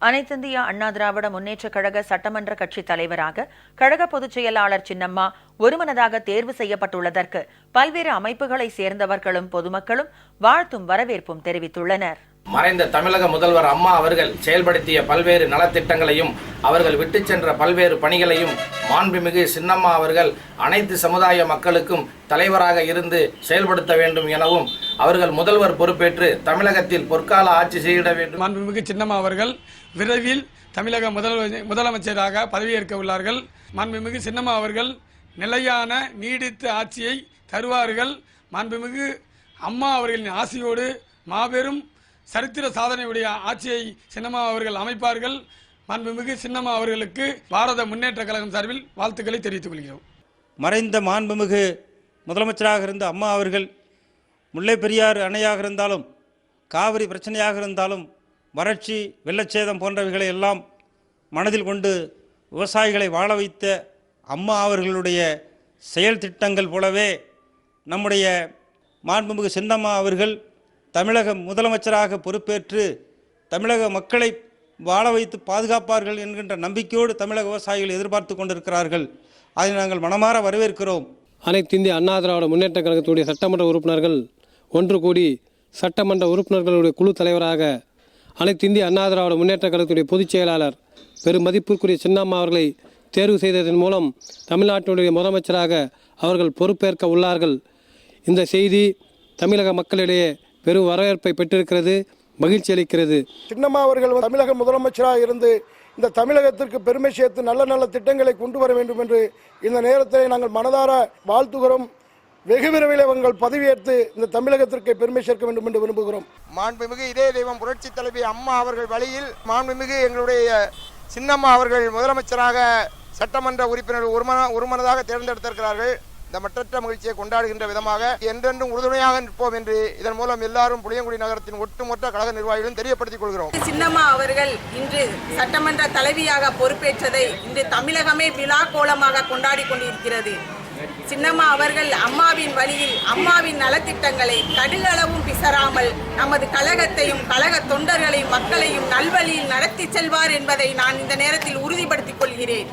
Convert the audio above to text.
அனைத்திந்திய அண்ணா திராவிட முன்னேற்றக் கழக சட்டமன்ற கட்சி தலைவராக கழக பொதுச் செயலாளர் சின்னம்மா ஒருமனதாக தேர்வு செய்யப்பட்டுள்ளதற்கு பல்வேறு அமைப்புகளை சேர்ந்தவர்களும் பொதுமக்களும் வாழ்த்தும் வரவேற்பும் தெரிவித்துள்ளனர். மறைந்த தமிழக முதல்வர் அம்மா அவர்கள் செயல்படுத்திய பல்வேறு நலத்திட்டங்களையும் அவர்கள் விட்டுச் சென்ற பல்வேறு பணிகளையும் மாண்புமிகு சின்னம்மா அவர்கள் அனைத்து சமுதாய மக்களுக்கும் தலைவராக இருந்து செயல்படுத்த வேண்டும் எனவும் அவர்கள் முதல்வர் பொறுப்பேற்று தமிழகத்தில் பொற்கால ஆட்சி செய்திட வேண்டும். மாண்புமிகு சின்னம்மா அவர்கள் விரைவில் தமிழக முதல் முதலமைச்சராக பதவியேற்க உள்ளார்கள். மாண்புமிகு சின்னம்மா அவர்கள் நிலையான நீடித்த ஆட்சியை தருவார்கள். மாண்புமிகு அம்மா அவர்களின் ஆசையோடு மாபெரும் சரித்திர சாதனையுடைய ஆட்சியை சின்னம்மா அவர்கள் அமைப்பார்கள். மாண்புமிகு சின்னம்மா அவர்களுக்கு பாரத முன்னேற்ற கழகம் சார்பில் வாழ்த்துக்களை தெரிவித்துக் கொள்கிறோம். மறைந்த மாண்புமிகு முதலமைச்சராக இருந்த அம்மா அவர்கள் முல்லை பெரியாறு அணையாக இருந்தாலும் காவிரி பிரச்சனையாக இருந்தாலும் வறட்சி வெள்ளச்சேதம் போன்றவைகளை எல்லாம் மனதில் கொண்டு விவசாயிகளை வாழ வைத்த அம்மா அவர்களுடைய செயல் திட்டங்கள் போலவே நம்முடைய மாண்புமிகு சின்னம்மா அவர்கள் தமிழக முதலமைச்சராக பொறுப்பேற்று தமிழக மக்களை வாழ வைத்து பாதுகாப்பார்கள் என்கின்ற நம்பிக்கையோடு தமிழக விவசாயிகள் எதிர்பார்த்து கொண்டிருக்கிறார்கள். அதை நாங்கள் மனமாற வரவேற்கிறோம். அனைத்து இந்திய அண்ணா திராவிட முன்னேற்ற கழகத்துடைய சட்டமன்ற உறுப்பினர்கள் ஒன்று கூடி சட்டமன்ற உறுப்பினர்களுடைய குழு தலைவராக அனைத்து இந்திய அண்ணா திராவிட முன்னேற்ற கழகத்துடைய பொதுச் செயலாளர் பெரும் மதிப்பிற்குரிய சின்னம்மா அவர்களை தேர்வு செய்ததன் மூலம் தமிழ்நாட்டினுடைய முதலமைச்சராக அவர்கள் பொறுப்பேற்க உள்ளார்கள். இந்த செய்தி தமிழக மக்களிடையே பெரும் வரவேற்பை பெற்றிருக்கிறது மகிழ்ச்சி அளிக்கிறது. சின்னம்மா அவர்கள் தமிழக முதலமைச்சராக இருந்து இந்த தமிழகத்திற்கு பெருமை சேர்த்து நல்ல நல்ல திட்டங்களை கொண்டு வர வேண்டும் என்று இந்த நேரத்தில் நாங்கள் மனதார வாழ்த்துகிறோம். வெகு விரைவில் அவங்கள் பதவியேற்று இந்த தமிழகத்திற்கு பெருமை சேர்க்க வேண்டும் என்று விரும்புகிறோம். மாண்புமிகு இதே தெய்வம் புரட்சி தலைவி அம்மா அவர்கள் வழியில் மாண்புமிகு எங்களுடைய சின்னம்மா அவர்கள் முதலமைச்சராக சட்டமன்ற உறுப்பினர் ஒருமன ஒருமனதாக தேர்ந்தெடுத்திருக்கிறார்கள். இந்த மற்றற்ற மகிழ்ச்சியை கொண்டாடுகின்ற விதமாக என்றென்றும் உறுதுணையாக நிற்போம் என்று இதன் மூலம் எல்லாரும் புளியங்குடி நகரத்தின் ஒட்டுமொத்த கழக நிர்வாகிகளும் தெரியப்படுத்திக் கொள்கிறோம். சின்னம்மா அவர்கள் இன்று சட்டமன்ற தலைவியாக பொறுப்பேற்றதை இன்று தமிழகமே விழா கோலமாக கொண்டாடி கொண்டிருக்கிறது. சின்னம்மா அவர்கள் அம்மாவின் வழியில் அம்மாவின் நலத்திட்டங்களை கடுகளவும் பிசறாமல் நமது கழகத்தையும் கழக தொண்டர்களையும் மக்களையும் நல்வழியில் நடத்தி செல்வார் என்பதை நான் இந்த நேரத்தில் உறுதிப்படுத்திக் கொள்கிறேன்.